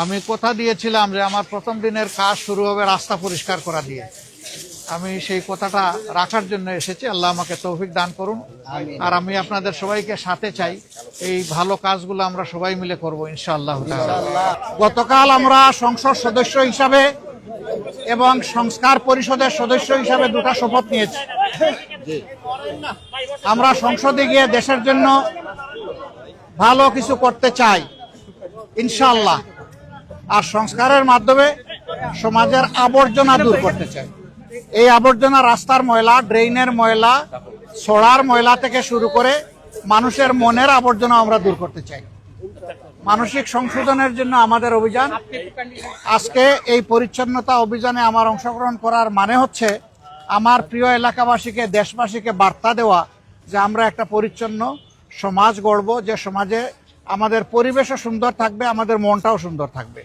আমি কথা দিয়েছিলাম যে আমার প্রথম দিনের কাজ শুরু হবে রাস্তা পরিষ্কার করা দিয়ে। আমি সেই কথাটা রাখার জন্য এসেছি। আল্লাহ আমাকে তৌফিক দান করুন। আর আমি আপনাদের সবাইকে সাথে চাই। এই ভালো কাজগুলো আমরা সবাই মিলে করব ইনশাআল্লাহ গতকাল আমরা সংসদ সদস্য হিসাবে এবং সংস্কার পরিষদের সদস্য হিসাবে দুটা শপথ নিয়েছি। আমরা সংসদে গিয়ে দেশের জন্য ভালো কিছু করতে চাই ইনশাআল্লাহ। আর সংস্কারের মাধ্যমে সমাজের আবর্জনা দূর করতে চাই এই আবর্জনা রাস্তার ময়লা, ড্রেইনের ময়লা ছড়ার ময়লা থেকে শুরু করে মানুষের মনের আবর্জনা আমরা দূর করতে চাই। মানসিক সংশোধনের জন্য আমাদের অভিযান। আজকে এই পরিচ্ছন্নতা অভিযানে আমার অংশগ্রহণ করার মানে হচ্ছে আমার প্রিয় এলাকাবাসীকে, দেশবাসীকে বার্তা দেওয়া যে আমরা একটা পরিচ্ছন্ন সমাজ গড়ব, যে সমাজে আমাদের পরিবেশও সুন্দর থাকবে, আমাদের মনটাও সুন্দর থাকবে।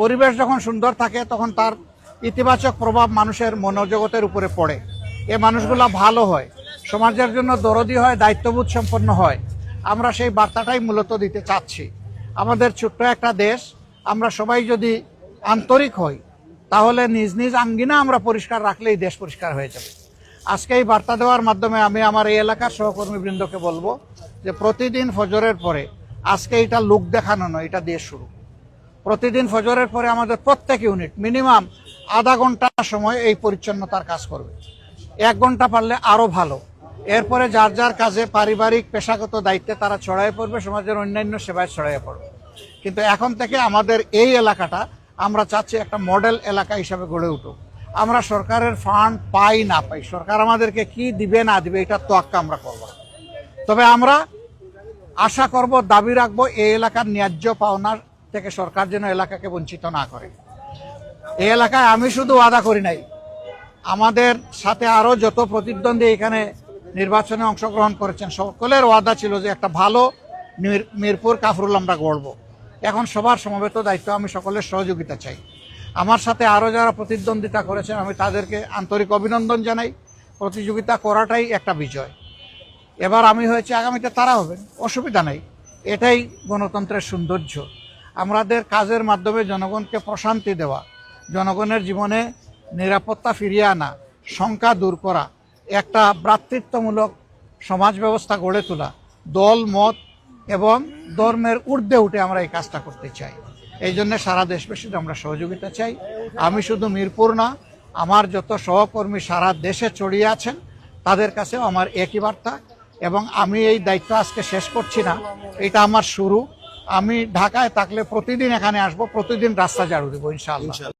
পরিবেশ যখন সুন্দর থাকে, তখন তার ইতিবাচক প্রভাব মানুষের মনোজগতের উপরে পড়ে। এ মানুষগুলা ভালো হয়। সমাজের জন্য দরদি হয়, দায়িত্ববোধ সম্পন্ন হয়। আমরা সেই বার্তাটাই মূলত দিতে চাচ্ছি। আমাদের ছোট্ট একটা দেশ, আমরা সবাই যদি আন্তরিক হই, তাহলে নিজ নিজ আঙ্গিনা আমরা পরিষ্কার রাখলেই দেশ পরিষ্কার হয়ে যাবে। আজকে এই বার্তা দেওয়ার মাধ্যমে আমি আমার এই এলাকার সহকর্মীবৃন্দকে বলব যে প্রতিদিন ফজরের পরে আজকে এটা লোক দেখানো নয়, এটা দিয়ে শুরু। প্রতিদিন ফজরের পরে আমাদের প্রত্যেক ইউনিট মিনিমাম আধা ঘণ্টা সময় এই পরিচ্ছন্নতার কাজ করবে। এক ঘণ্টা পারলে আরও ভালো। এরপরে যার যার কাজে পারিবারিক, পেশাগত দায়িত্বে তারা ছড়াই পড়বে, সমাজের অন্যান্য সেবায় ছড়াই পড়বে। কিন্তু এখন থেকে আমাদের এই এলাকাটা আমরা চাচ্ছি একটা মডেল এলাকা হিসাবে গড়ে উঠুক। আমরা সরকারের ফান্ড পাই না পাই, সরকার আমাদেরকে কি দিবে না দিবে এটা তোয়াক্কা আমরা করব তবে আমরা আশা করব, দাবি রাখব, এই এলাকার ন্যায্য পাওনার থেকে সরকার যেন এলাকাকে বঞ্চিত না করে। এই এলাকায় আমি শুধু ওয়াদা করি নাই, আমাদের সাথে আরও যত প্রতিদ্বন্দ্বী এখানে নির্বাচনে অংশগ্রহণ করেছেন, সকলের ওয়াদা ছিল যে একটা ভালো মির- মিরপুর কাফরুল আমরা গড়ব। এখন সবার সমবেত দায়িত্ব আমি সকলের সহযোগিতা চাই। আমার সাথে আরও যারা প্রতিদ্বন্দ্বিতা করেছেন, আমি তাদেরকে আন্তরিক অভিনন্দন জানাই। প্রতিযোগিতা করাটাই একটা বিজয়। এবার আমি হয়েছে, আগামীতে তারা হবেন, অসুবিধা নেই। এটাই গণতন্ত্রের সৌন্দর্য। আমাদের কাজের মাধ্যমে জনগণকে প্রশান্তি দেওয়া, জনগণের জীবনে নিরাপত্তা ফিরিয়ে আনা, শঙ্কা দূর করা, একটা ভ্রাতৃত্বমূলক সমাজ ব্যবস্থা গড়ে তোলা, দল, মত এবং ধর্মের ঊর্ধ্বে উঠে আমরা এই কাজটা করতে চাই। এই জন্য সারা দেশবাসীর আমরা সহযোগিতা চাই। আমি শুধু মিরপুর না, আমার যত সহকর্মী সারা দেশে ছড়িয়ে আছেন, তাদের কাছেও আমার একই বার্তা এবং আমি এই দায়িত্ব আজকে শেষ করছি না। এটা আমার শুরু। আমি ঢাকায় থাকলে প্রতিদিন এখানে আসব প্রতিদিন রাস্তা ঝাড়ু দেবো ইনশাআল্লাহ।